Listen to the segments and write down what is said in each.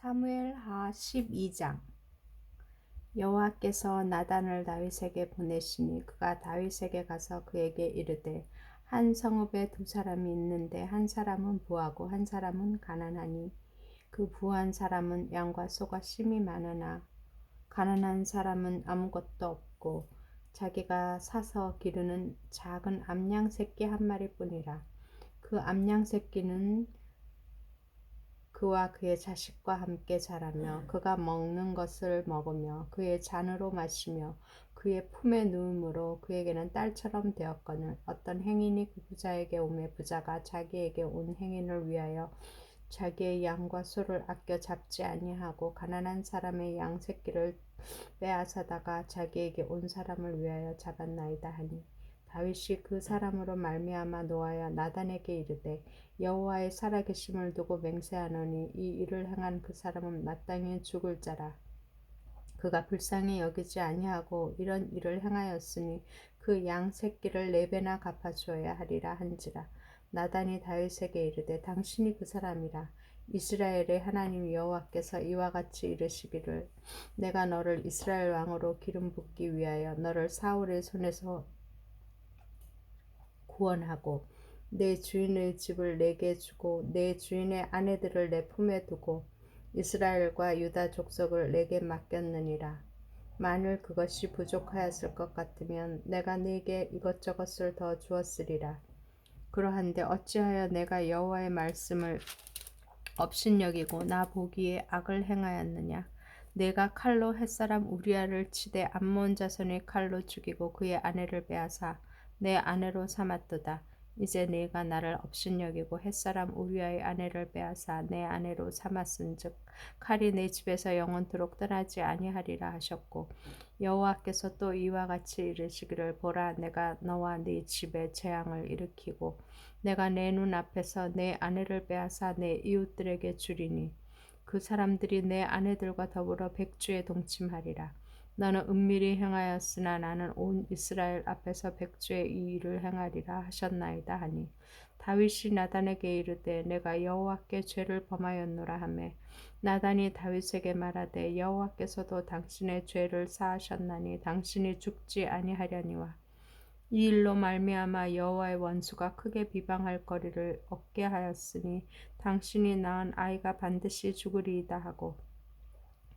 사무엘하 12장. 여호와께서 나단을 다윗에게 보내시니 그가 다윗에게 가서 그에게 이르되 한 성읍에 두 사람이 있는데 한 사람은 부하고 한 사람은 가난하니 그 부한 사람은 양과 소가 심이 많으나 가난한 사람은 아무것도 없고 자기가 사서 기르는 작은 암양 새끼 한 마리뿐이라. 그 암양 새끼는 그와 그의 자식과 함께 자라며 그가 먹는 것을 먹으며 그의 잔으로 마시며 그의 품에 누움으로 그에게는 딸처럼 되었거늘. 어떤 행인이 그 부자에게 오매 부자가 자기에게 온 행인을 위하여 자기의 양과 소를 아껴 잡지 아니하고 가난한 사람의 양 새끼를 빼앗아다가 자기에게 온 사람을 위하여 잡았나이다 하니 다윗이 그 사람으로 말미암아 노하여 나단에게 이르되 여호와의 살아계심을 두고 맹세하노니 이 일을 행한 그 사람은 마땅히 죽을 자라. 그가 불쌍히 여기지 아니하고 이런 일을 행하였으니 그 양 새끼를 네 배나 갚아주어야 하리라 한지라. 나단이 다윗에게 이르되 당신이 그 사람이라. 이스라엘의 하나님 여호와께서 이와 같이 이르시기를 내가 너를 이스라엘 왕으로 기름 붓기 위하여 너를 사울의 손에서 구원하고 내 주인의 집을 내게 주고 내 주인의 아내들을 내 품에 두고 이스라엘과 유다 족속을 내게 맡겼느니라. 만일 그것이 부족하였을 것 같으면 내가 네게 이것저것을 더 주었으리라. 그러한데 어찌하여 내가 여호와의 말씀을 업신여기고 나 보기에 악을 행하였느냐? 내가 칼로 햇사람 우리아를 치되 암몬 자손의 칼로 죽이고 그의 아내를 빼앗아 내 아내로 삼았도다. 이제 네가 나를 업신여기고 햇사람 우리아의 아내를 빼앗아 내 아내로 삼았은즉 칼이 내 집에서 영원토록 떠나지 아니하리라 하셨고 여호와께서 또 이와 같이 이르시기를 보라 내가 너와 네 집에 재앙을 일으키고 내가 내 눈 앞에서 내 아내를 빼앗아 내 이웃들에게 주리니 그 사람들이 내 아내들과 더불어 백주에 동침하리라 너는 은밀히 행하였으나 나는 온 이스라엘 앞에서 백주의 이 일을 행하리라 하셨나이다 하니 다윗이 나단에게 이르되 내가 여호와께 죄를 범하였노라 하매 나단이 다윗에게 말하되 여호와께서도 당신의 죄를 사하셨나니 당신이 죽지 아니하려니와 이 일로 말미암아 여호와의 원수가 크게 비방할 거리를 얻게 하였으니 당신이 낳은 아이가 반드시 죽으리이다 하고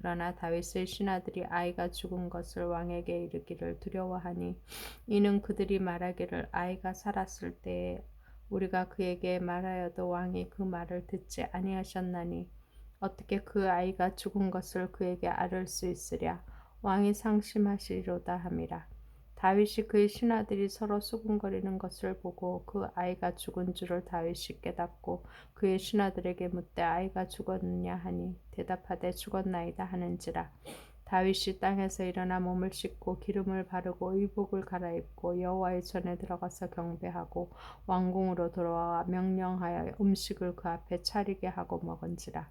그러나 다윗의 신하들이 아이가 죽은 것을 왕에게 이르기를 두려워하니 이는 그들이 말하기를 아이가 살았을 때에 우리가 그에게 말하여도 왕이 그 말을 듣지 아니하셨나니 어떻게 그 아이가 죽은 것을 그에게 알을 수 있으랴? 왕이 상심하시리로다 함이라 다윗이 그의 신하들이 서로 수군거리는 것을 보고 그 아이가 죽은 줄을 다윗이 깨닫고 그의 신하들에게 묻되 아이가 죽었느냐 하니 대답하되 죽었나이다 하는지라. 다윗이 땅에서 일어나 몸을 씻고 기름을 바르고 의복을 갈아입고 여호와의 전에 들어가서 경배하고 왕궁으로 돌아와 명령하여 음식을 그 앞에 차리게 하고 먹은지라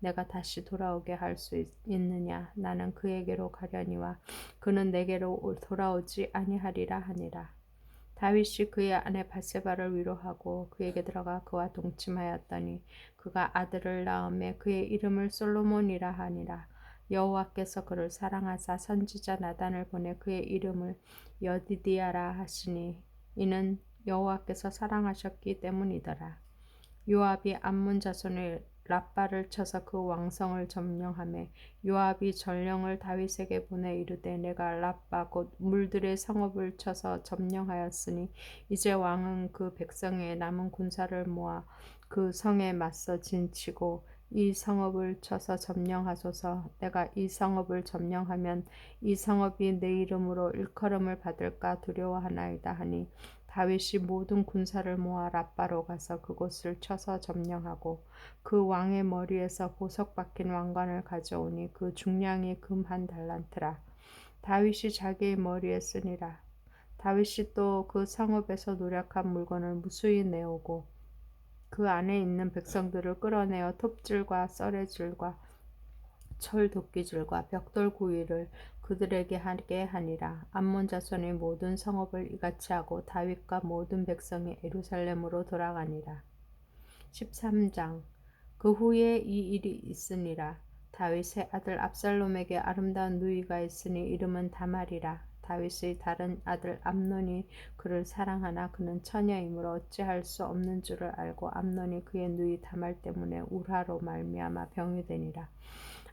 내가 다시 돌아오게 할 수 있느냐? 나는 그에게로 가려니와 그는 내게로 돌아오지 아니하리라 하니라. 다윗이 그의 아내 바세바를 위로하고 그에게 들어가 그와 동침하였더니 그가 아들을 낳음에 그의 이름을 솔로몬이라 하니라. 여호와께서 그를 사랑하사 선지자 나단을 보내 그의 이름을 여디디아라 하시니 이는 여호와께서 사랑하셨기 때문이더라. 요압이 암몬 자손을 라빠를 쳐서 그 왕성을 점령하매 요압이 전령을 다윗에게 보내 이르되 내가 라빠 곧 물들의 성읍을 쳐서 점령하였으니 이제 왕은 그 백성의 남은 군사를 모아 그 성에 맞서 진치고 이 성읍을 쳐서 점령하소서. 내가 이 성읍을 점령하면 이 성읍이 내 이름으로 일컬음을 받을까 두려워하나이다 하니 다윗이 모든 군사를 모아 라빠로 가서 그곳을 쳐서 점령하고 그 왕의 머리에서 보석 박힌 왕관을 가져오니 그 중량이 금 한 달란트라. 다윗이 자기의 머리에 쓰니라. 다윗이 또그 성읍에서 노력한 물건을 무수히 내오고 그 안에 있는 백성들을 끌어내어 톱질과 썰의줄과 철 도끼줄과 벽돌 구이를 그들에게 하게 하니라. 암몬 자손의 모든 성읍을 이같이 하고 다윗과 모든 백성이 예루살렘으로 돌아가니라. 13장. 그 후에 이 일이 있으니라. 다윗의 아들 압살롬에게 아름다운 누이가 있으니 이름은 다말이라. 다윗의 다른 아들 암논이 그를 사랑하나 그는 처녀이므로 어찌할 수 없는 줄을 알고 암논이 그의 누이 다말 때문에 울화로 말미암아 병이 되니라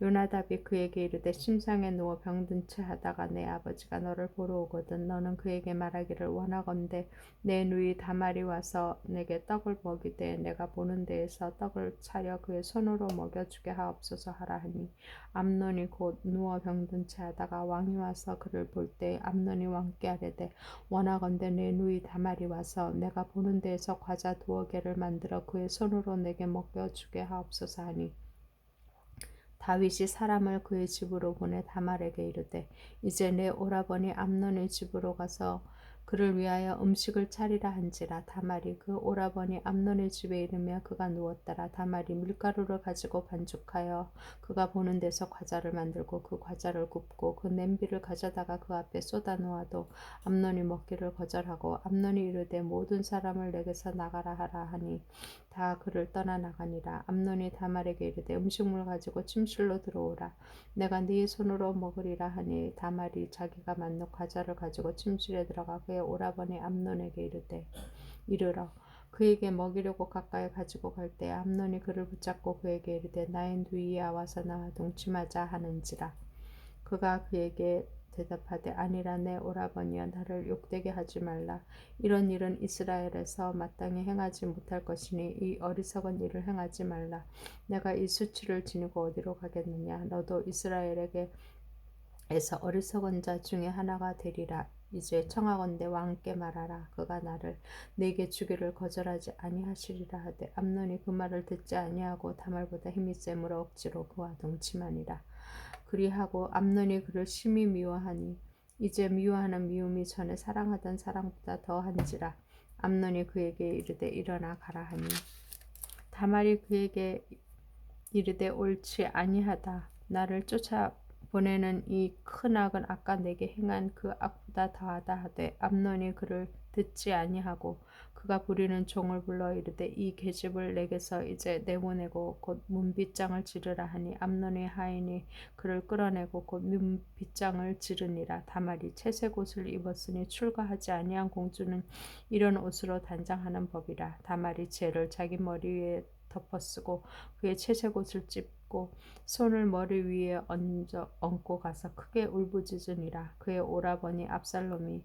요나답이 그에게 이르되 심상에 누워 병든 채 하다가 내 아버지가 너를 보러 오거든 너는 그에게 말하기를 원하건대 내 누이 다말이 와서 내게 떡을 먹이되 내가 보는 데에서 떡을 차려 그의 손으로 먹여주게 하옵소서 하라 하니 암논이 곧 누워 병든 채 하다가 왕이 와서 그를 볼 때 암논이 왕께 아뢰되 원하건대 내 누이 다말이 와서 내가 보는 데에서 과자 두어 개를 만들어 그의 손으로 내게 먹여주게 하옵소서 하니 다윗이 사람을 그의 집으로 보내 다말에게 이르되 이제 내 오라버니 암논의 집으로 가서 그를 위하여 음식을 차리라 한지라. 다말이 그 오라버니 암논의 집에 이르며 그가 누웠더라. 다말이 밀가루를 가지고 반죽하여 그가 보는 데서 과자를 만들고 그 과자를 굽고 그 냄비를 가져다가 그 앞에 쏟아 놓아도 암논이 먹기를 거절하고 암논이 이르되 모든 사람을 내게서 나가라 하라 하니 다 그를 떠나 나가니라. 암논이 다말에게 이르되 음식물 가지고 침실로 들어오라. 내가 네 손으로 먹으리라 하니 다말이 자기가 만든 과자를 가지고 침실에 들어가 그의 오라버니 암논에게 이르되 이르러 그에게 먹이려고 가까이 가지고 갈 때 암논이 그를 붙잡고 그에게 이르되 나의 누이야 와서 나와 동침하자 하는지라. 그가 그에게 대답하되 아니라 내 오라버니여 나를 욕되게 하지 말라. 이런 일은 이스라엘에서 마땅히 행하지 못할 것이니 이 어리석은 일을 행하지 말라. 내가 이 수치를 지니고 어디로 가겠느냐? 너도 이스라엘에게 에서 어리석은 자 중에 하나가 되리라. 이제 청하건대 왕께 말하라. 그가 나를 내게 주기를 거절하지 아니하시리라 하되 암논이 그 말을 듣지 아니하고 다말보다 힘이 셈으로 억지로 그와 동침하니라 그리하고 암논이 그를 심히 미워하니 이제 미워하는 미움이 전에 사랑하던 사랑보다 더한지라 암논이 그에게 이르되 일어나 가라 하니 다말이 그에게 이르되 옳지 아니하다. 나를 쫓아 보내는 이 큰 악은 아까 내게 행한 그 악보다 더하다 하되 암논이 그를 듣지 아니하고 그가 부리는 종을 불러 이르되 이 계집을 내게서 이제 내보내고 곧 문빗장을 지르라 하니 암논의 하인이 그를 끌어내고 곧 문빗장을 지르니라. 다말이 채색 옷을 입었으니 출가하지 아니한 공주는 이런 옷으로 단장하는 법이라. 다말이 죄를 자기 머리 위에 덮어쓰고 그의 채색 옷을 찝고 손을 머리 위에 얹어 얹고 가서 크게 울부짖으니라. 그의 오라버니 압살롬이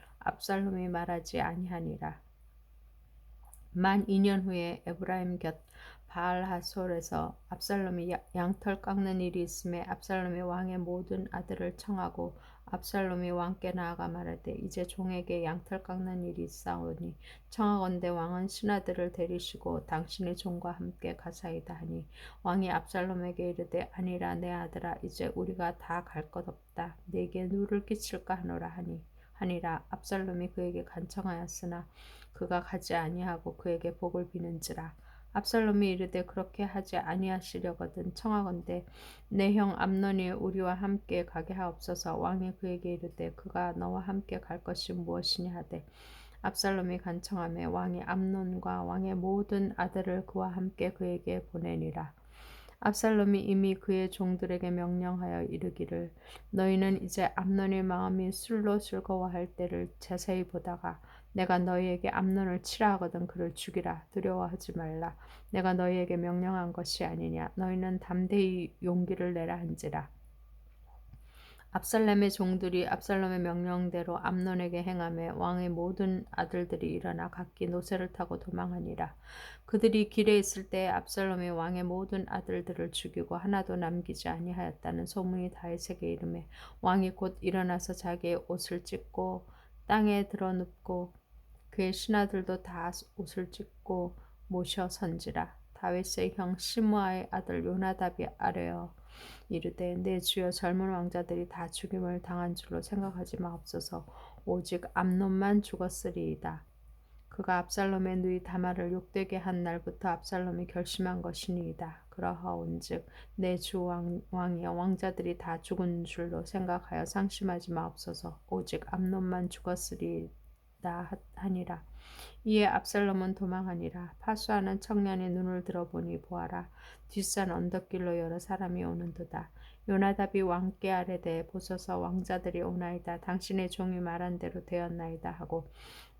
압살롬이 말하지 아니하니라. 만 2년 후에 에브라임 곁 바알하솔에서 압살롬이 양털 깎는 일이 있음에 압살롬이 왕의 모든 아들을 청하고 압살롬이 왕께 나아가 말하되 이제 종에게 양털 깎는 일이 있사오니 청하건대 왕은 신하들을 데리시고 당신의 종과 함께 가사이다 하니 왕이 압살롬에게 이르되 아니라 내 아들아 이제 우리가 다 갈 것 없다 내게 누를 끼칠까 하노라 하니 하니라 압살롬이 그에게 간청하였으나 그가 가지 아니하고 그에게 복을 비는지라. 압살롬이 이르되 그렇게 하지 아니하시려거든 청하건대 내 형 암논이 우리와 함께 가게 하옵소서. 왕이 그에게 이르되 그가 너와 함께 갈 것이 무엇이냐 하되 압살롬이 간청하며 왕이 암논과 왕의 모든 아들을 그와 함께 그에게 보내니라 압살롬이 이미 그의 종들에게 명령하여 이르기를 너희는 이제 암논의 마음이 술로 즐거워할 때를 자세히 보다가 내가 너희에게 암논을 치라 하거든 그를 죽이라. 두려워하지 말라. 내가 너희에게 명령한 것이 아니냐. 너희는 담대히 용기를 내라 한지라 압살롬의 종들이 압살롬의 명령대로 암논에게 행하며 왕의 모든 아들들이 일어나 각기 노새를 타고 도망하니라. 그들이 길에 있을 때 압살롬이 왕의 모든 아들들을 죽이고 하나도 남기지 아니하였다는 소문이 다윗에게 이르매 왕이 곧 일어나서 자기의 옷을 찢고 땅에 들어 눕고 그의 신하들도 다 옷을 찢고 모셔 선지라. 다윗의 형 시므아의 아들 요나답이 아뢰어 이르되 내 주여 젊은 왕자들이 다 죽임을 당한 줄로 생각하지 마옵소서 오직 암논만 죽었으리이다. 그가 압살롬의 누이 다말을 욕되게 한 날부터 압살롬이 결심한 것이니이다. 그러하온즉 내 주 왕이여 왕자들이 다 죽은 줄로 생각하여 상심하지 마옵소서 오직 암논만 죽었으리이다 하니라. 이에 압살롬은 도망하니라. 파수하는 청년이 눈을 들어보니 보아라. 뒷산 언덕길로 여러 사람이 오는도다. 요나답이 왕께 아래되 보소서 왕자들이 오나이다. 당신의 종이 말한 대로 되었나이다 하고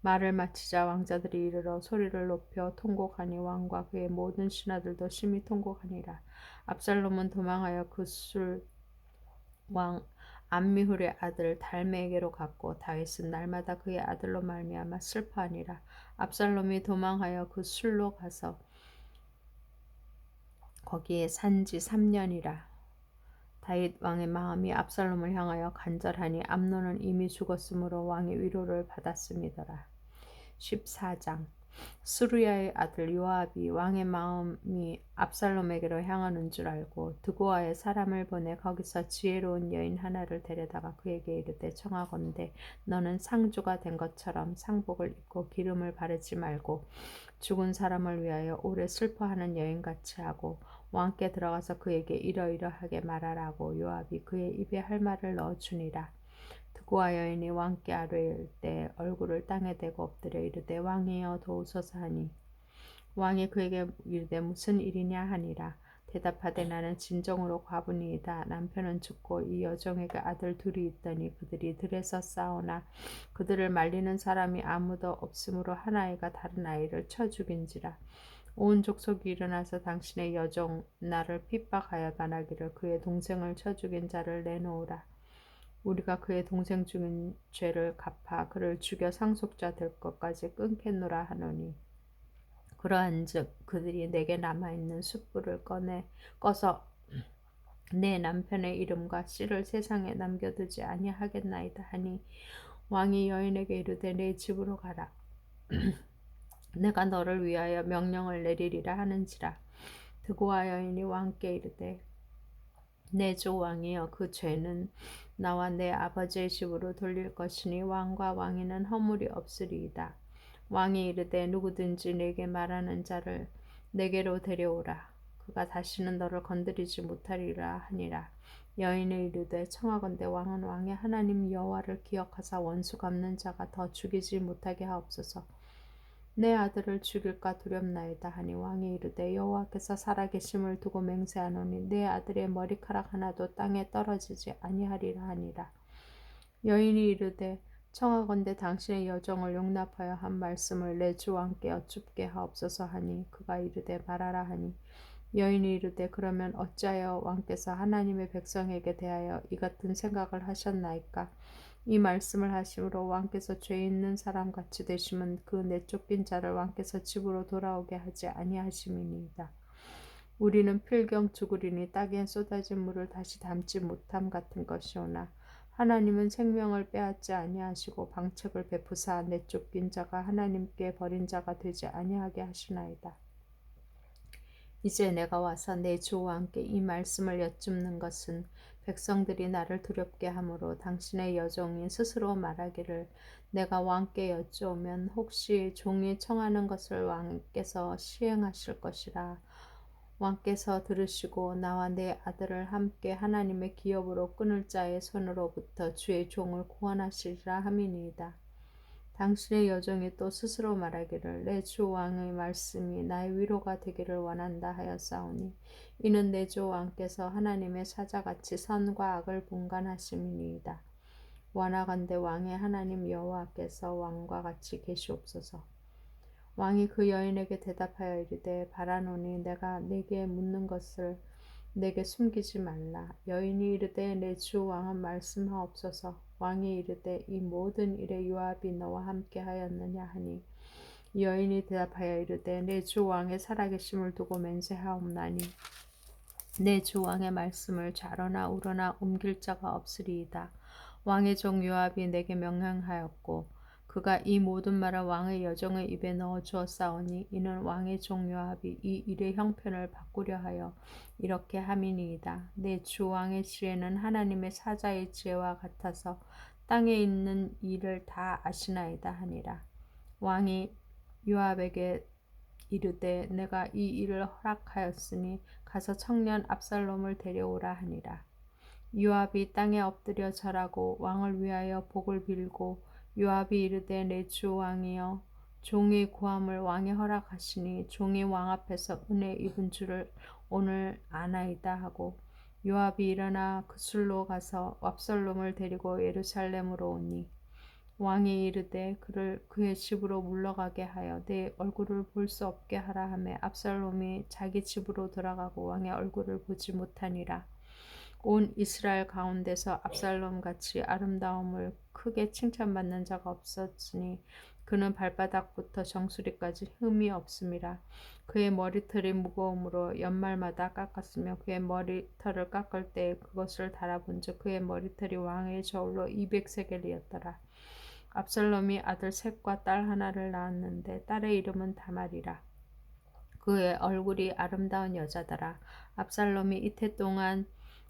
말을 마치자 왕자들이 이르러 소리를 높여 통곡하니 왕과 그의 모든 신하들도 심히 통곡하니라. 압살롬은 도망하여 그술왕 암미훌의 아들 달메에게로 갔고 다윗은 날마다 그의 아들로 말미암아 슬퍼하니라. 압살롬이 도망하여 그 술로 가서 거기에 산 지 3년이라. 다윗 왕의 마음이 압살롬을 향하여 간절하니 암논은 이미 죽었으므로 왕의 위로를 받았음이더라. 14장 수르야의 아들 요압이 왕의 마음이 압살롬에게로 향하는 줄 알고 드고아의 사람을 보내 거기서 지혜로운 여인 하나를 데려다가 그에게 이르되 청하건대 너는 상주가 된 것처럼 상복을 입고 기름을 바르지 말고 죽은 사람을 위하여 오래 슬퍼하는 여인같이 하고 왕께 들어가서 그에게 이러이러하게 말하라고 요압이 그의 입에 할 말을 넣어주니라. 그와 여인이 왕께 아뢰일 때 얼굴을 땅에 대고 엎드려 이르되 왕이여 도우소서 하니. 왕이 그에게 이르되 무슨 일이냐 하니라. 대답하되 나는 진정으로 과분이이다. 남편은 죽고 이 여종에게 아들 둘이 있더니 그들이 들에서 싸우나 그들을 말리는 사람이 아무도 없으므로 한 아이가 다른 아이를 쳐 죽인지라 온 족속이 일어나서 당신의 여종 나를 핍박하여 말하기를 그의 동생을 쳐 죽인 자를 내놓으라. 우리가 그의 동생 중인 죄를 갚아 그를 죽여 상속자 될 것까지 끊겠노라 하노니. 그러한즉 그들이 내게 남아 있는 숯불을 꺼내 꺼서 내 남편의 이름과 씨를 세상에 남겨두지 아니하겠나이다 하니 왕이 여인에게 이르되 내 집으로 가라 내가 너를 위하여 명령을 내리리라 하는지라 드고와 여인이 왕께 이르되 내 주 왕이여 그 죄는 나와 내 아버지의 집으로 돌릴 것이니 왕과 왕이는 허물이 없으리이다. 왕이 이르되 누구든지 내게 말하는 자를 내게로 데려오라. 그가 다시는 너를 건드리지 못하리라 하니라. 여인의 이르되 청하건대 왕은 왕의 하나님 여호와를 기억하사 원수 갚는 자가 더 죽이지 못하게 하옵소서. 내 아들을 죽일까 두렵나이다 하니 왕이 이르되 여호와께서 살아계심을 두고 맹세하노니 내 아들의 머리카락 하나도 땅에 떨어지지 아니하리라 하니라. 여인이 이르되 청하건대 당신의 여정을 용납하여 한 말씀을 내 주 왕께 여쭙게 하옵소서 하니 그가 이르되 말하라 하니 여인이 이르되 그러면 어찌하여 왕께서 하나님의 백성에게 대하여 이 같은 생각을 하셨나이까 이 말씀을 하심으로 왕께서 죄 있는 사람 같이 되심은 그 내쫓긴 자를 왕께서 집으로 돌아오게 하지 아니하심이니이다. 우리는 필경 죽으리니 땅에 쏟아진 물을 다시 담지 못함 같은 것이오나 하나님은 생명을 빼앗지 아니하시고 방책을 베푸사 내쫓긴 자가 하나님께 버린 자가 되지 아니하게 하시나이다. 이제 내가 와서 내 주와 함께 이 말씀을 여쭙는 것은 백성들이 나를 두렵게 하므로 당신의 여종이 스스로 말하기를 내가 왕께 여쭈오면 혹시 종이 청하는 것을 왕께서 시행하실 것이라 왕께서 들으시고 나와 내 아들을 함께 하나님의 기업으로 끊을 자의 손으로부터 주의 종을 구원하시리라 함이니이다. 당신의 여종이 또 스스로 말하기를 내 주 왕의 말씀이 나의 위로가 되기를 원한다 하였사오니 이는 내 주 왕께서 하나님의 사자같이 선과 악을 분간하심이니이다. 원하건대 왕의 하나님 여호와께서 왕과 같이 계시옵소서. 왕이 그 여인에게 대답하여 이르되 바라노니 내가 네게 묻는 것을 내게 숨기지 말라. 여인이 이르되 내 주 왕은 말씀하옵소서. 왕이 이르되 이 모든 일에 요압이 너와 함께 하였느냐 하니 여인이 대답하여 이르되 내 주 왕의 살아계심을 두고 맹세하옵나니 내 주 왕의 말씀을 좌로나 우로나 옮길 자가 없으리이다. 왕의 종 요압이 내게 명령하였고 그가 이 모든 말을 왕의 여정의 입에 넣어 주었사오니 이는 왕의 종 요압이 이 일의 형편을 바꾸려 하여 이렇게 함이니이다. 내 주 왕의 지혜는 하나님의 사자의 지혜와 같아서 땅에 있는 일을 다 아시나이다 하니라. 왕이 요압에게 이르되 내가 이 일을 허락하였으니 가서 청년 압살롬을 데려오라 하니라. 요압이 땅에 엎드려 절하고 왕을 위하여 복을 빌고 요압이 이르되 내 주 왕이여 종의 구함을 왕이 허락하시니 종이 왕 앞에서 은혜 입은 줄을 오늘 아나이다 하고 요압이 일어나 그 술로 가서 압살롬을 데리고 예루살렘으로 오니 왕이 이르되 그를 그의 집으로 물러가게 하여 내 얼굴을 볼 수 없게 하라 하매 압살롬이 자기 집으로 돌아가고 왕의 얼굴을 보지 못하니라 온 이스라엘 가운데서 압살롬 같이 아름다움을 크게 칭찬받는 자가 없었으니 그는 발바닥부터 정수리까지 흠이 없음이라. 그의 머리털이 무거움으로 연말마다 깎았으며 그의 머리털을 깎을 때 그것을 달아본즉 그의 머리털이 왕의 저울로 200세겔이었더라. 압살롬이 아들 셋과 딸 하나를 낳았는데 딸의 이름은 다말이라. 그의 얼굴이 아름다운 여자더라. 압살롬이 이태 동안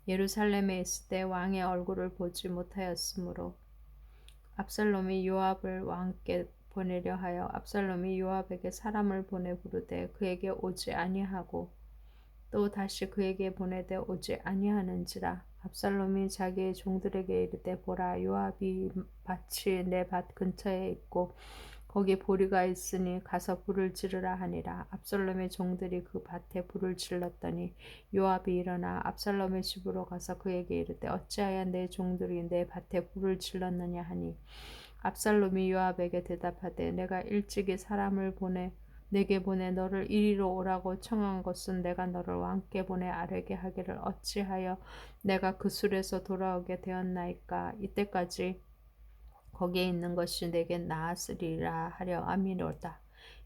예루살렘에 있을 때 왕의 얼굴을 보지 못하였으므로 압살롬이 요압을 왕께 보내려 하여 압살롬이 요압에게 사람을 보내 부르되 그에게 오지 아니하고 또 다시 그에게 보내되 오지 아니하는지라 압살롬이 자기의 종들에게 이르되 보라 요압이 밭이 내 밭 근처에 있고 거기 보리가 있으니 가서 불을 지르라 하니라. 압살롬의 종들이 그 밭에 불을 질렀더니 요압이 일어나 압살롬의 집으로 가서 그에게 이르되 어찌하여 내 종들이 내 밭에 불을 질렀느냐 하니 압살롬이 요압에게 대답하되 내가 일찍이 사람을 보내 내게 보내 너를 이리로 오라고 청한 것은 내가 너를 왕께 보내 아뢰게 하기를 어찌하여 내가 그 술에서 돌아오게 되었나이까 이때까지 거기에 있는 것이 내게 나았으리라 하려 함이로다.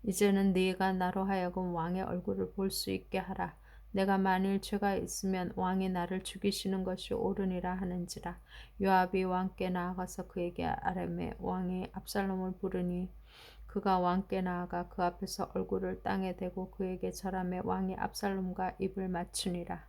이제는 네가 나로 하여금 왕의 얼굴을 볼 수 있게 하라. 내가 만일 죄가 있으면 왕이 나를 죽이시는 것이 옳으니라 하는지라. 요압이 왕께 나아가서 그에게 아뢰매 왕이 압살롬을 부르니 그가 왕께 나아가 그 앞에서 얼굴을 땅에 대고 그에게 절하매 왕이 압살롬과 입을 맞추니라.